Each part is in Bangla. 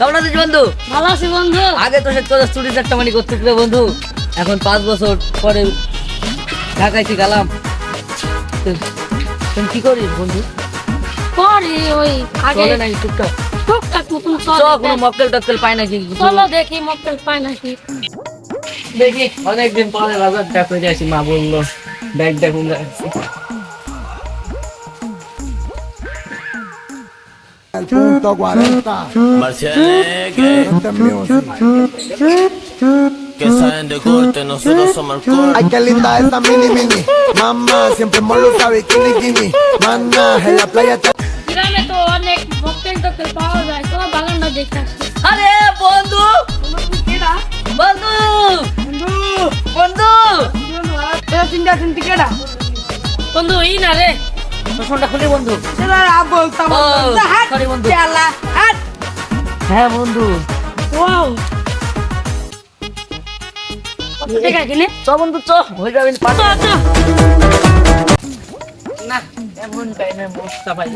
কেমন আছিস বন্ধু? ভালো আছি বন্ধু। আগে তো সে তোর চুরি চারটা মানি করতে ছিল বন্ধু। এখন পাঁচ বছর পরে ঢাকায় ঠিক গেলাম? তুমি কি করিস বন্ধু? পরে ওই আগে চলে নাকি টুকটাক? টুকটাক মতন চলে কোনো পাই নাকি চলো দেখি মক্কেল পায় নাকি। দেখি অনেকদিন পরে বাজার ডাক হয়ে আসি মা বলল ব্যাগ দেখুন El punto 40. Marcianeque, Este music. que saben de corte, nosotros somos el corte. Ay, qué linda esta mini mini. Mamá, siempre moluca bikini bikini. Mana, en la playa está. গ্রামে তো অনেক মক্কেল টক্কেল পাওয়া যায় তো বাগানটা দেখে আসছি আরে বন্ধু বন্ধু বন্ধু বন্ধু ই না রে ফোনটা খুলি বন্ধু। বলতাম ও সরি বন্ধু। হ্যাঁ বন্ধু। ওয়াও। কত টাকা কিনে চ বন্ধু চ। হয়ে যাবেন তো তো না। এমন টাইমে মস্তা ভাই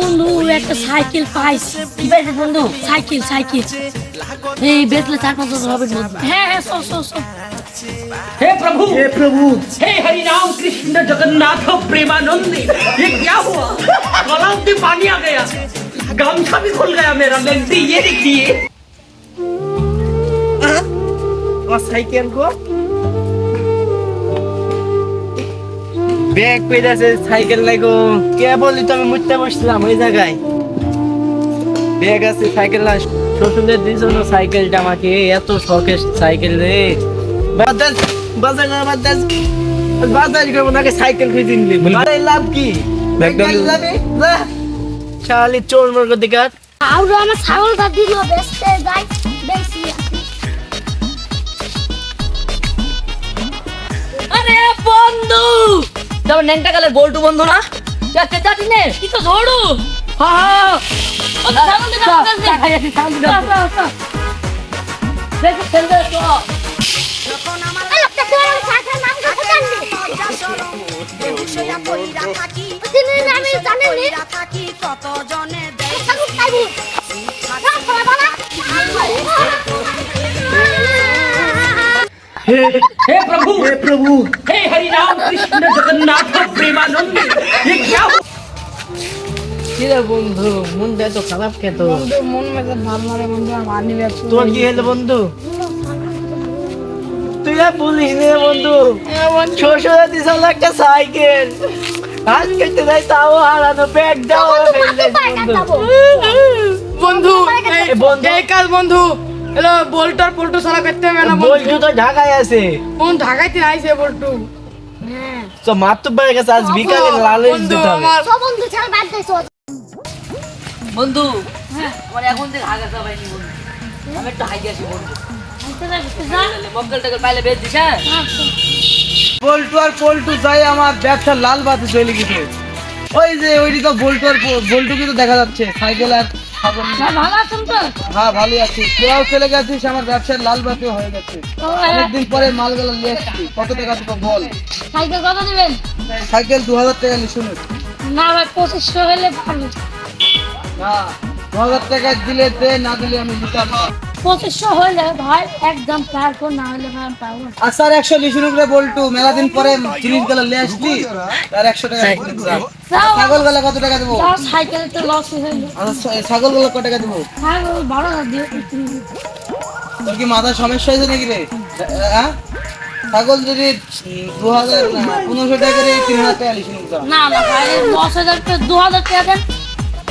বন্ধু একটা সাইকেল পাইছি কি পাইছিস বন্ধু সাইকেল সাইকেল এই বেচলে চার পাঁচ বছর হবে বন্ধু হ্যাঁ হ্যাঁ সো সো সো हे प्रभु हे प्रभु हे हरि राम कृष्ण जगन्नाथ प्रेमानंद ये क्या हुआ गलाव में पानी आ गया गमछा भी खुल गया मेरा लगती ये देखिए আমার সাইকেল গো ব্যাগ পেয়েছে সাইকেল নাই গো কে বলি তো আমি মুড়তে বসছিলাম ওই জায়গায়? ব্যাগ আছে সাইকেল না শ্বশুরের দিয়েছিল সাইকেলটা আমাকে এত শখের সাইকেল রে। বাজার বাজার না বাজার বাজার করব নাকি সাইকেল খুঁজে নিলি লাভ কি? শালি চোর মর্গ দিকার। আর আমার ছাগলটা দিল বেচতে যাই। যেমন ন্যাংটা কালের বল্টু বন্ধু না? যাচ্ছে যাচ্ছি নে কি তো ধরু হ্যাঁ কত জনে দেয় हे प्रभु हे प्रभु हे हरि राम कृष्ण जगन्नाथ प्रेमानंद ये क्या हुआ কি রে বন্ধু মনটা এত খারাপ খেত মন মেজে ভালো লাগে বন্ধু আমার আনি তোর কি হলো বন্ধু তুই আর বলিস রে বন্ধু শ্বশুর দিছিল একটা সাইকেল হাত কেটে দেয় তাও হারানো ব্যাগ দাও বন্ধু বন্ধু এই বন্ধু এই কাজ বন্ধু হ্যালো বল্টার পল্টু সারা করতে হবে না বলছু তো ঢাকায় আছে। কোন ঢাকাইতে আইছে বল্টু। তো বেড়ে গেছে আজ বিকালে লালের বন্ধু দিতে হবে। আমার। বন্ধু আমার এখন থেকে হাগা পাইনি বন্ধু। আমি একটু হাইগে আসি বন্ধু। হ্যাঁ? বল্টু আর পল্টু যাই আমার ব্যবসা লাল বাতি চলে গেছে। ওই যে ওইটি তো বল্টু আর প- বল্টু কিন্তু দেখা যাচ্ছে সাইকেল আর। ভালো আছেন তো? হ্যাঁ ভালো আছি। তোরাও চলে গেছিস আমার ব্যবসার লাল বাতি হয়ে গেছে। অনেকদিন পরে মালগুলো নিয়ে এসছি। কত টাকা দেবো বল? সাইকেল কত দিবেন? সাইকেল দু হাজার টাকা নি শুনুন। না ভাই পঁচিশশো হলে ভালো না দু হাজার টাকা দিলে দে না দিলে আমি নিতাম পঁচিশশো হলে ভাই একদম পারব না হলে ভাই না। আচ্ছা একশো লিখুন উপরে বল্টু মেলা দিন পরে জিনিসগুলো নিয়ে আসলি আর একশো টাকা ছাগলগুলো কত টাকা দেবো? সাইকেল তো লস হয়ে আচ্ছা ছাগলগুলো কত টাকা দেবো? হ্যাঁ বারো হাজার তোর কি মাথার সমস্যা হয়েছে নাকি রে? হ্যাঁ? ছাগল যদি দু হাজার পনেরোশো টাকা করে তিন হাজার টাকা না না ভাই দশ হাজার টাকা দু হাজার টাকা দেন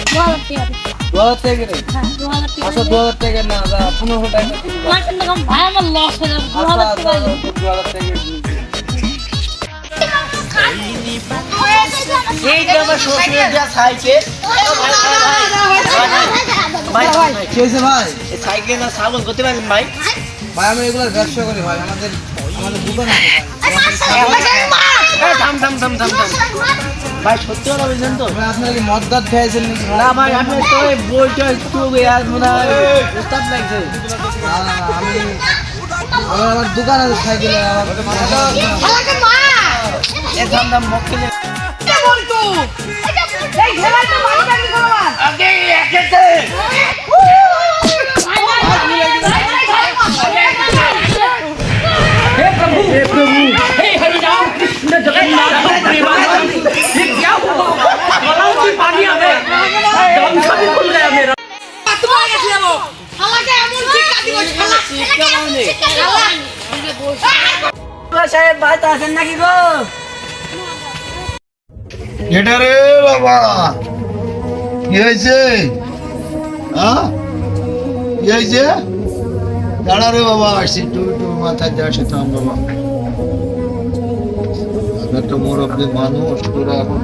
দু হাজার টাকা। দেন দু হাজার টাকা করে হ্যাঁ দু হাজার টাকা আচ্ছা দু হাজার টাকা না যা পনেরোশো টাকা দিন। আমার কিন্তু এখন ভাই আমার লস হয়ে যাবে দু আচ্ছা হাজার আচ্ছা টাকা আচ্ছা, দু হাজার টাকা দিন। আমার শ্বশুরের দেওয়া সাইকেল ভাই ভাই কি হয়েছে ভাই সাইকেল না সাবন করতে পারেন ভাই ভাই আমি এগুলো ব্যবসা করি ভাই আমাদের আমাদের দোকান আছে ভাই থাম থাম থাম থাম থাম। ভাই সত্যি কথা বলছেন তো? ভাই কি মদ দাঁত খেয়েছেন না ভাই আপনি তো বইটা একটু আর মনে হয় উস্তাদ লাগছে। না না, না, আমি আমার দোকান আছে সাইকেল এ মক্কেলে এটা বলতো এই আগে একেতে রে বাবা। কি হয়েছে? হ্যাঁ? কি হয়েছে? দাঁড়া রে বাবা মানুষ, তোরা এখন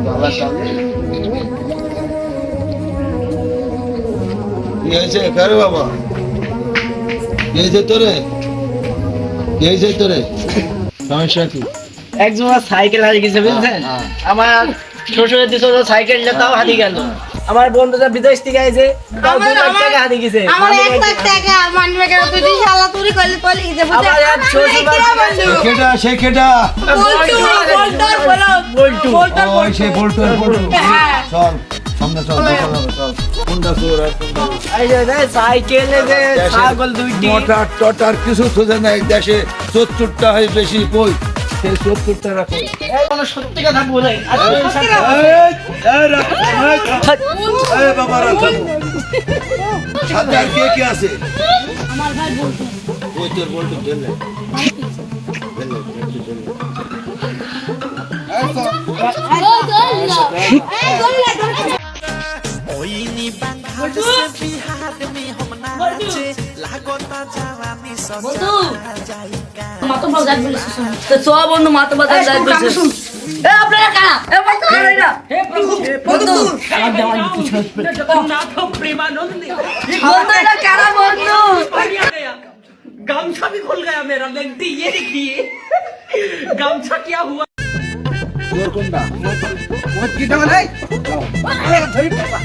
কি হয়েছে? কারে বাবা। তোরে? কি হয়েছে তোরে? সমস্যা কি এক সাইকেল হারিয়ে গেছে বুঝছেন হ্যাঁ। আমার শ্বশুরের দিছে সাইকেলটা তাও হারিয়ে গেল। আমার বন্ধুটা বিদেশ থেকে আইছে তাও দু লাখ টাকা হারিয়ে গেছে। আমার এক লাখ টাকা মানবে কেন তুই তুই শালা চুরি করলে চলে গেছে বুঝে আমার শ্বশুর বন্ধু। কেটা সে কেটা বলটু বলটার বলো বল্টু। ওই সেই বল্টু। বল্টু হ্যাঁ। চল সামনে চল দোকান চল। কোনটা চোর আর কোনটা এই যে রে, সাইকেলে যে ছাগল দুইটি। মোটার টটার কিছু খুঁজে নাই দেশে চতুর্থটা হয় বেশি কই? সেই চতুর্থটা রাখো। সত্যি কথা বলে? আজকে এই সাথে- বাবা রাখো। সাথে কে কে আছে? আমার ভাই বলতো ওই তোর বল্টু চলে বন্ধু মাতো বল গাছ বলিস তো চ বন্ধু মাথা বাতা যাই বলছে এ আপনারা কারা এ বন্ধু কারা এটা हे प्रभु বন্ধু कृष्ण जगन्नाथ प्रेमानंद ये বন্ধু এটা কারা বন্ধু पानी आ गया गमछा भी खुल गया मेरा लेंटी ये देखिए गमछा क्या हुआ তোর কোনটা কি রে, কি করছিস বলতে কি জানো তো এই যে দুই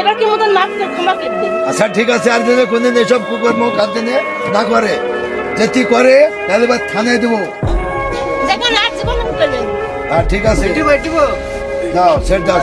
এবার কি মতন মাফ করে ক্ষমা করে দিন আচ্ছা ঠিক আছে আর যদি কোনদিন এসব কুকর্ম কাঁদতে না করে। যদি করে তাহলে এবার থানায় দেবো। দেখুন আর জীবন করলেন। আর ঠিক আছে। দাও সেট দাও